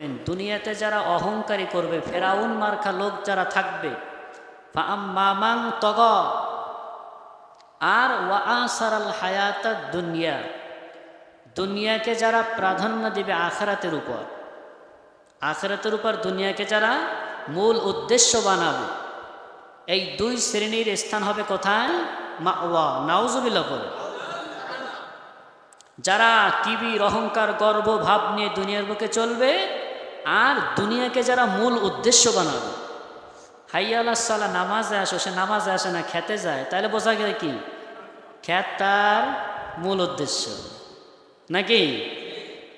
দুনিয়াতে যারা অহংকারী করবে, ফেরাউন মার্খা লোক যারা থাকবে মামাং তগ, আর ওয়া আসারাল হায়াতা দুনিয়া, দুনিয়াকে যারা প্রাধান্য দিবে আখরাতের উপর। আখরাতের উপর দুনিয়াকে যারা মূল উদ্দেশ্য বানাবে। এই দুই শ্রেণির স্থান হবে কোথায়? মা ওয়া নাউজুবিল্লা বলে। যারা কিবির অহংকার, গর্ব, ভাব নিয়ে দুনিয়ার বুকে চলবে আর দুনিয়াকে যারা মূল উদ্দেশ্য বানাবে। হাইয়া আল্লাহ সাল্লাহ নামাজে আসো, সে নামাজে আসে না, খেতে যায়। তাহলে বোঝা গেলে কি? খ্যাত তার মূল উদ্দেশ্য। নাকি?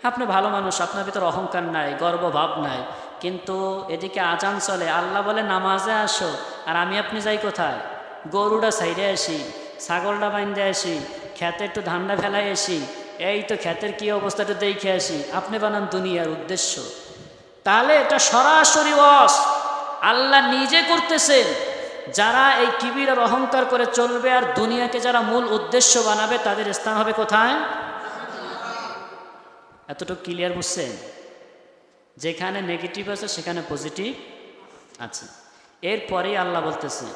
আপনি ভালো মানুষ, আপনার ভিতর অহংকার নাই গর্ব ভাব নাই। কিন্তু এদিকে আজান চলে, আল্লাহ বলে, নামাজে আসো। আর আমি আপনি যাই কোথায়? গরুটা সাইডে আসি ছাগলটা বাইন্দে আসি, খেতে একটু ধান্ডা ফেলাই আসি। এই তো ক্ষেতের কি অবস্থাটা দেখে আসি। আপনি বানান দুনিয়ার উদ্দেশ্য। তাহলে এটা সরাসরি ওয়াস। আল্লাহ নিজে করতেছেন। যারা এই কিবির আর অহংকার করে চলবে আর দুনিয়াকে যারা মূল উদ্দেশ্য বানাবে, তাদের স্থান হবে কোথায়? এতটুকু ক্লিয়ার বুঝছেন? যেখানে নেগেটিভ আছে, সেখানে পজিটিভ আছে। এরপরেই আল্লাহ বলতেছে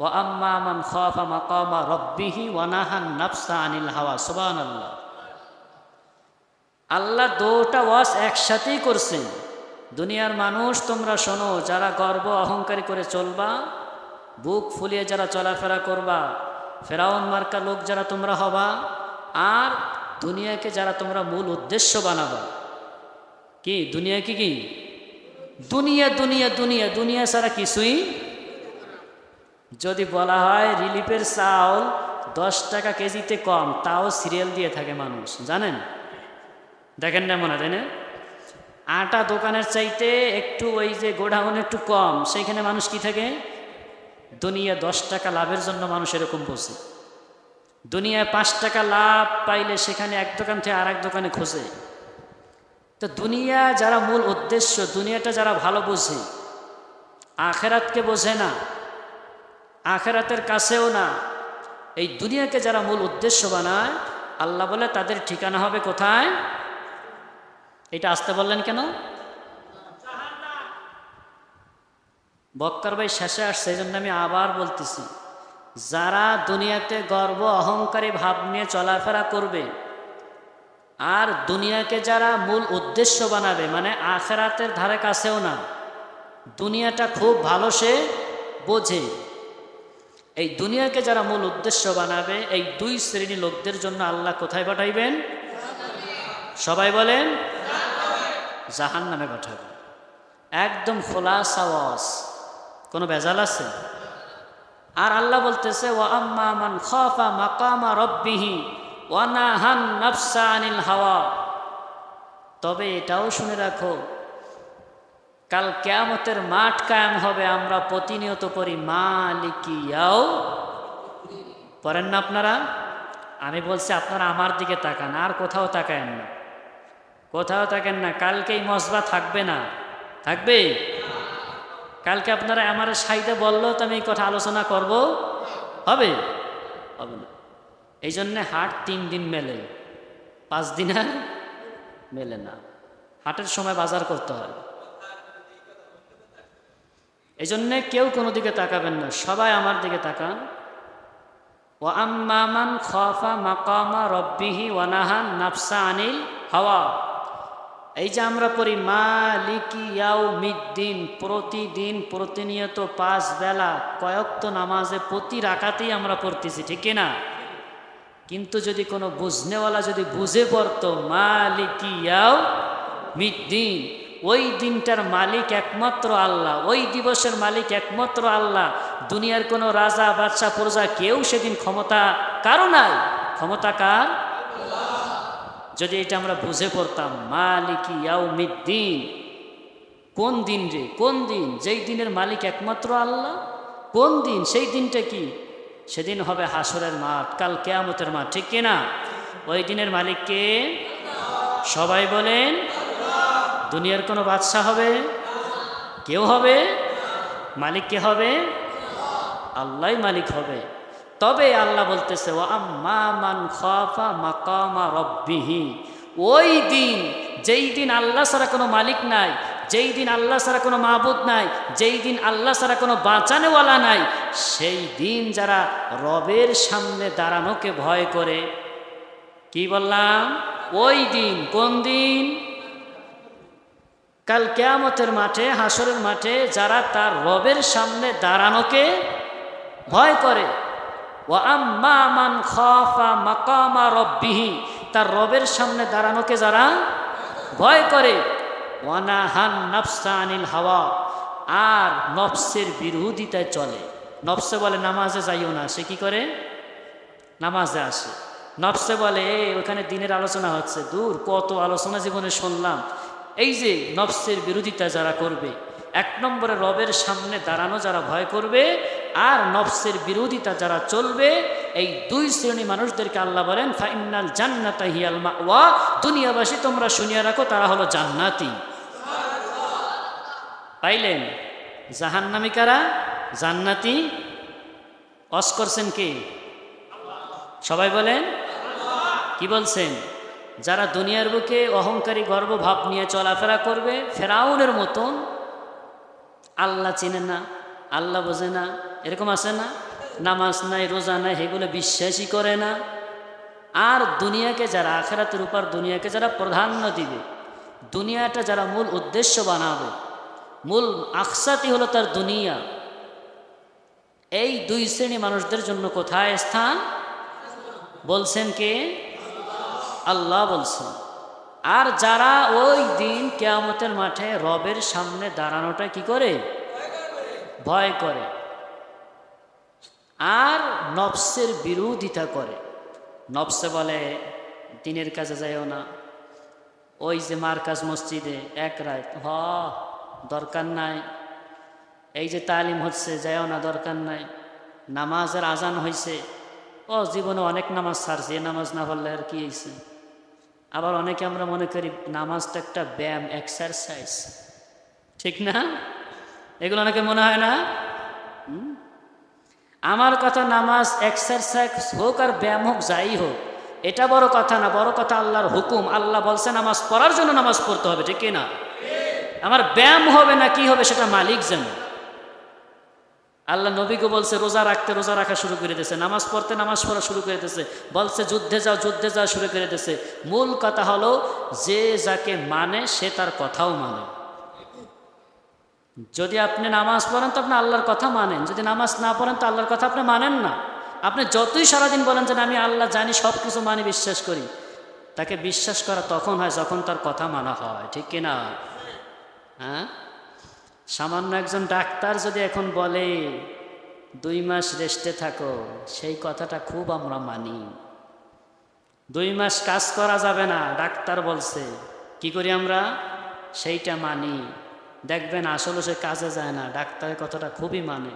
ও আম্মা মান খাফা মাকামা রব্বিহি ওয়ানাহান নাফসা আনিল হাওয়া। সুবান আল্লাহ দোটা ওয়াস একসাথেই করছেন। দুনিয়ার মানুষ, তোমরা শোনো, যারা গর্ব অহংকারী করে চলবা, বুক ফুলিয়ে যারা চলাফেরা করবা, ফেরাউন মার্কা লোক যারা তোমরা হবা, আর দুনিয়াকে যারা তোমরা মূল উদ্দেশ্য বানাবা। কি, দুনিয়া কি কি? দুনিয়া দুনিয়া দুনিয়া দুনিয়া ছাড়া কিছুই? যদি বলা হয় রিলিফের চাউল দশ টাকা কেজিতে কম, তাও সিরিয়াল দিয়ে থাকে মানুষ। জানেন? দেখেন না মনে তাই না? আটা দোকানের চাইতে একটু ওই যে গোডাউন একটু কম, সেইখানে মানুষ কি থাকে? দুনিয়া দশ টাকা লাভের জন্য মানুষ এরকম বসে। দুনিয়ায় পাঁচ টাকা লাভ পাইলে সেখানে এক দোকান থেকে আর এক দোকানে খোঁজে। তো দুনিয়া যারা মূল উদ্দেশ্য, দুনিয়াটা যারা ভালো বোঝে, আখেরাতকে বোঝে না, আখেরাতের কাছেও না, এই দুনিয়াকে যারা মূল উদ্দেশ্য বানায়, আল্লাহ বলে তাদের ঠিকানা হবে কোথায়? এটা আসতে বললেন কেন? বক্কার ভাই শেষে আসছে সেই জন্য আমি আবার বলতেছি, যারা দুনিয়াতে গর্ব অহংকারী ভাব নিয়ে চলাফেরা করবে, আর দুনিয়াকে যারা মূল উদ্দেশ্য বানাবে মানে আখেরাতের ধারে কাছেও না, দুনিয়াটা খুব ভালো সে বোঝে। এই দুনিয়াকে যারা মূল উদ্দেশ্য বানাবে, এই দুই শ্রেণি লোকদের জন্য আল্লাহ কোথায় পাঠাইবেন? সবাই বলেন জাহান নামে পাঠাবেন একদম খোলা সাওয়াস কোনো ভেজাল আছে? আর আল্লাহ বলতেছে ও আম্মা খফা মাকামা রব্বিহি ওয়ানাহান নাফসা আনিল হাওয়া। তবে এটাও শুনে রাখো, কাল কেয়ামতের মাঠ কায়াম হবে, আমরা প্রতিনিয়ত করি মালিকিয়াও পড়েন না আপনারা? আমি বলছি, আপনারা আমার দিকে তাকান, আর কোথাও তাকায়েন না। কোথাও থাকেন না কালকে এই মসবা থাকবে না। থাকবে কালকে আপনারা আমার সাইডে বললেও তো আমি এই কথা আলোচনা করব। হবে? হবে না। এই জন্যে হাট তিন দিন মেলে। পাঁচ দিন আর মেলে না। হাটের সময় বাজার করতে হয়। এই জন্যে কেউ কোনো দিকে তাকাবেন না। সবাই আমার দিকে তাকান। ও আম্মামান খফা মাকামা রব্বিহি ওয়ানাহান নাফসা আনিল হাওয়া। এই যে আমরা পড়ি, মালিকি ইয়াও মিদ্দিন প্রতিদিন প্রতিনিয়ত পাঁচ বেলা কয়েকত নামাজে প্রতি রাখাতেই আমরা পড়তেছি, ঠিক না কিন্তু যদি কোনো বুঝনেওয়ালা যদি বুঝে পড়তো, মালিকি ইয়াও মিদ্দিন ওই দিনটার মালিক একমাত্র আল্লাহ, ওই দিবসের মালিক একমাত্র আল্লাহ, দুনিয়ার কোনো রাজা, বাদশাহ, প্রজা কেউ সেদিন ক্ষমতা কারও নাই। ক্ষমতা কার? যদি এটা আমরা বুঝে পড়তাম, মালিকি ইয়াউমিদ্দিন। কোন দিন রে? কোন দিন? যেই দিনের মালিক একমাত্র আল্লাহ? কোন দিন? সেই দিনটা কি? সেদিন হবে হাসরের মাঠ, কাল কেয়ামতের মাঠ, ঠিক কিনা ওই দিনের মালিককে সবাই বলেন, দুনিয়ার কোনো বাদশাহ হবে? কেউ হবে? মালিক কে হবে? আল্লাহ মালিক হবে। তবে আল্লাহ বলতেছে ও আম্মা মান খাফা মাকামা রব্বিহি। ওই দিন, যেই দিন আল্লাহ ছাড়া কোনো মালিক নাই, যেই দিন আল্লাহ ছাড়া কোনো মাহবুদ নাই, যেই দিন আল্লাহ ছাড়া কোনো বাঁচানেওয়ালা নাই, সেই দিন যারা রবের সামনে দাঁড়ানোকে ভয় করে, কি বললাম? ওই দিন, কোন দিন? কাল কেয়ামতের মাঠে হাসরের মাঠে যারা তার রবের সামনে দাঁড়ানোকে ভয় করে। ও আম্মা মান খফা মাকামা রব্বিহি তার রবের সামনে দাঁড়ানোকে যারা ভয় করে। ওয়ানাহান নফসা আনিল হাওয়া আর নফসের বিরোধিতায় চলে। নফসে বলে নামাজে যাইও না। সে কি করে? নামাজে আসে। নফসে বলে "এই, ওখানে দিনের আলোচনা হচ্ছে। দূর কত আলোচনা জীবনে শুনলাম। এই যে নফসের বিরোধিতা যারা করবে এক নম্বরে রবের সামনে দাঁড়ানো যারা ভয় করবে আর নফসের বিরোধিতা যারা চলবে, এই দুই শ্রেণি মানুষদেরকে আল্লাহ বলেন ফাইনাল জান্নাতা হিয়াল ওয়া দুনিয়াবাসী তোমরা শুনিয়া রাখো, তারা হলো জান্নাতি। পাইলেন? জাহান্নামী কারা? জান্নাতি। অস করছেন কে? সবাই বলেন? কি বলছেন? যারা দুনিয়ার বুকে অহংকারী, গর্ব ভাব নিয়ে চলাফেরা করবে, ফেরাউনের মতন, আল্লাহ চেনে না, আল্লাহ বোঝে না এরকম আছে না? নামাজ নাই, রোজা নাই এগুলো বিশ্বাসই করে না। আর দুনিয়াকে যারা, আখেরাতের উপর দুনিয়াকে যারা প্রাধান্য দিবে, দুনিয়াটা যারা মূল উদ্দেশ্য বানাবে, মূল আকসাতি হলো তার দুনিয়া। এই দুই শ্রেণি মানুষদের জন্য কোথায় স্থান? বলছেন কে? আল্লাহ বলছেন। আর যারা ওই দিন কেয়ামতের মাঠে রবের সামনে দাঁড়ানোটা কি করে? ভয় করে। আর নফসের বিরোধিতা করে। নফসে বলে, দিনের কাজে যাইও না। ওই যে মার কাজ মসজিদে এক রাত, হ, দরকার নাই। এই যে তালিম হচ্ছে, যাইও না, দরকার নাই। নামাজের আজান হয়েছে ও, জীবনে অনেক নামাজ ছাড়ছে, এ নামাজ না পড়লে আর কি হয়েছে আবার অনেকে আমরা মনে করি, নামাজটা একটা ব্যায়াম এক্সারসাইজ ঠিক না? এগুলো অনেকে মনে হয় না? আমার কথা নামাজ এক্সারসাইজ হোক আর ব্যায়াম হোক, যাই হোক, এটা বড় কথা না, বড় কথা আল্লাহর হুকুম। আল্লাহ বলছে নামাজ পড়ার জন্য নামাজ পড়তে হবে, ঠিক না আমার ব্যায়াম হবে না, কি হবে সেটা মালিক জানে। আল্লাহ নবীকে বলছে, রোজা রাখতে রোজা রাখা শুরু করে দিয়েছে, নামাজ পড়তে নামাজ পড়া শুরু করে দিয়েছে, বলছে যুদ্ধে যাও, যুদ্ধে যাওয়া শুরু করে দিয়েছে। মূল কথা হলো, যে যাকে মানে সে তার কথাও মানে। যদি আপনি নামাজ পড়েন তো আপনি আল্লাহর কথা মানেন। যদি নামাজ না পড়েন তো আল্লাহর কথা আপনি মানেন না। আপনি যতই সারাদিন বলেন যে আমি আল্লাহ জানি সব কিছু মানি, বিশ্বাস করি, তাকে বিশ্বাস করা তখন হয় যখন তার কথা মানা হয়, ঠিক কিনা হ্যাঁ? সামান্য একজন ডাক্তার যদি এখন বলে, দুই মাস রেস্টে থাকো, সেই কথাটা খুব আমরা মানি। দুই মাস কাজ করা যাবে না। ডাক্তার বলছে, কি করি আমরা? সেইটা মানি। দেখবেন আসলে সে কাজে যায় না, ডাক্তারের কথাটা খুবই মানে।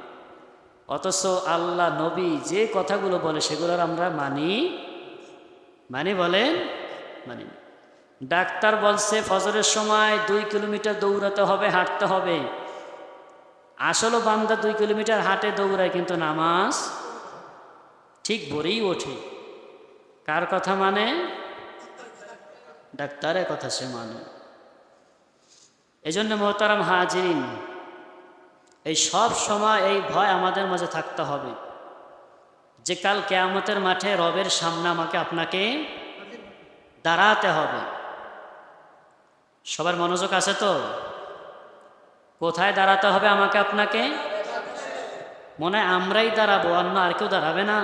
অথচ আল্লাহ, নবী যে কথাগুলো বলে সেগুলোর আমরা মানি মানি বলেন, মানি ডাক্তার বলছে, ফজরের সময় দুই কিলোমিটার দৌড়াতে হবে, হাঁটতে হবে। আসলে বান্দা দুই কিলোমিটার হাঁটে, দৌড়ায়, কিন্তু নামাজ ঠিক ভরেই ওঠে। কার কথা মানে? ডাক্তারের কথা সে মানে। এই জন্য মোহতারাম হাজিরিন, এই সব সময় এই ভয় আমাদের মাঝে থাকতে হবে যে কাল কেয়ামতের মাঠে রবের সামনে আমাকে আপনাকে দাঁড়াতে হবে। সবার মনোযোগ আছে তো? কোথায় দাঁড়াতে হবে আমাকে আপনাকে? মনে হয় আমরাই দাঁড়াবো, অন্য আর কেউ দাঁড়াবে না।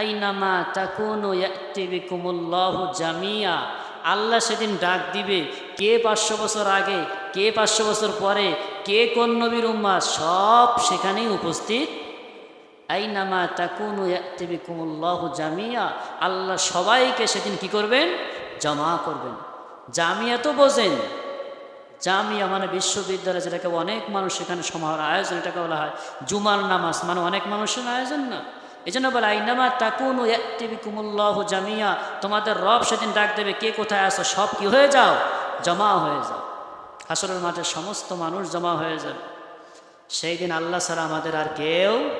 আইনামা তাকুনু ইয়াতি বিকুমুল্লাহু জামিয়া, আল্লাহ সেদিন ডাক দিবে কে পাঁচশো বছর আগে, কে পাঁচশো বছর পরে, কে কোন নবীর উম্মা সব সেখানেই উপস্থিত। আইনামা তাকুনু ইয়াতি বিকুমুল্লাহু জামিয়া, আল্লাহ সবাইকে সেদিন কি করবেন? জমা করবেন। জামিয়া তো বোঝেন। জামিয়া মানে বিশ্ববিদ্যালয়, যেটাকে অনেক মানুষ সেখানে সমাহার আয়োজন, এটাকে বলা হয় জুমার নামাজ। মানে অনেক মানুষের আয়োজন না। এই জন্য বলে, আইনামা তাকুন কুমুল্লাহ জামিয়া, তোমাদের রব সেদিন ডাক দেবে, কে কোথায় আসো সব কি হয়ে যাও? জমা হয়ে যাও হাসরের মাঠে সমস্ত মানুষ জমা হয়ে যাবে। সেই দিন আল্লাহ ছাড়া আমাদের আর কেউ